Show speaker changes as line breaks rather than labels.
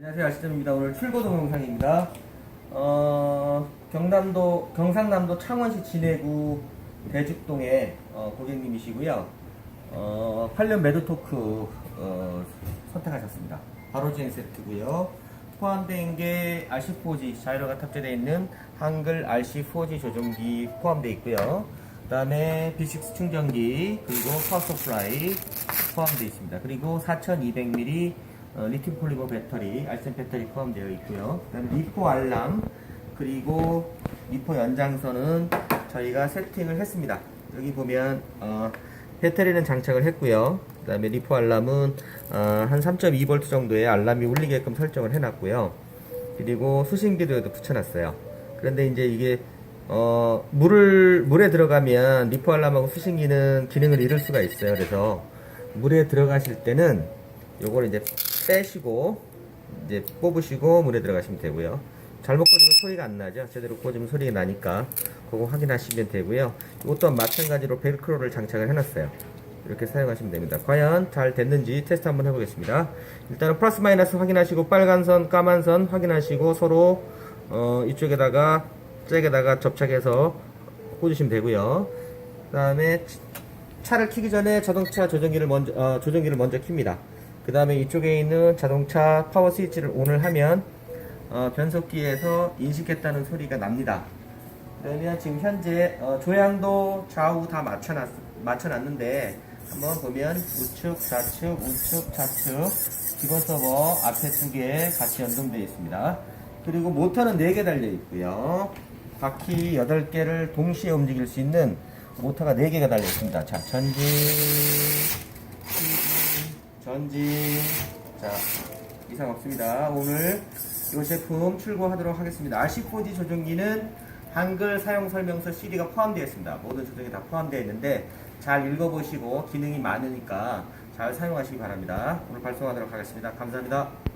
안녕하세요 아시점입니다. 오늘 출고 동영상입니다. 어, 경남도 경상남도 창원시 진해구 대죽동의 어, 고객님이시고요. 어, 8년 매도 토크 어, 선택하셨습니다. 바로 주행 세트고요. 포함된 게 RC4G 자이로가 탑재되어 있는 한글 RC4G 조종기 포함되어 있고요. 그 다음에 B6 충전기 그리고 파워 서플라이 포함되어 있습니다. 그리고 4200mAh 어, 리튬 폴리머 배터리, 알센 배터리 포함되어 있고요. 그다음에 리포 알람 그리고 리포 연장선은 저희가 세팅을 했습니다. 여기 보면 어, 배터리는 장착을 했고요. 그 다음에 리포 알람은 어, 한 3.2V 정도의 알람이 울리게끔 설정을 해놨고요. 그리고 수신기도에도 붙여놨어요. 그런데 이제 이게 어, 물을 물에 들어가면 리포 알람하고 수신기는 기능을 잃을 수가 있어요. 그래서 물에 들어가실 때는 요걸 이제 빼시고 이제 뽑으시고 물에 들어가시면 되고요. 잘못 꽂으면 소리가 안 나죠. 제대로 꽂으면 소리가 나니까 그거 확인하시면 되고요. 이것 또한 마찬가지로 벨크로를 장착을 해놨어요. 이렇게 사용하시면 됩니다. 과연 잘 됐는지 테스트 한번 해보겠습니다. 일단은 플러스 마이너스 확인하시고 빨간 선, 까만 선 확인하시고 서로 어, 이쪽에다가 잭에다가 접착해서 꽂으시면 되고요. 그다음에 차를 키기 전에 자동차 조정기를 먼저 어, 조정기를 먼저 킵니다. 그 다음에 이쪽에 있는 자동차 파워 스위치를 ON을 하면 어, 변속기에서 인식했다는 소리가 납니다. 그러면 지금 현재 어, 조향도 좌우 다 맞춰놨, 맞춰놨는데 한번 보면 우측, 좌측, 우측, 좌측 기본 서버 앞에 두 개 같이 연동되어 있습니다. 그리고 모터는 4개 달려 있고요. 바퀴 8개를 동시에 움직일 수 있는 모터가 4개가 달려 있습니다. 자, 전진, 전진. 자, 이상 없습니다. 오늘 이 제품 출고하도록 하겠습니다. RC4D 조종기는 한글 사용 설명서 CD가 포함되어 있습니다. 모든 조종이 다 포함되어 있는데 잘 읽어보시고 기능이 많으니까 잘 사용하시기 바랍니다. 오늘 발송하도록 하겠습니다. 감사합니다.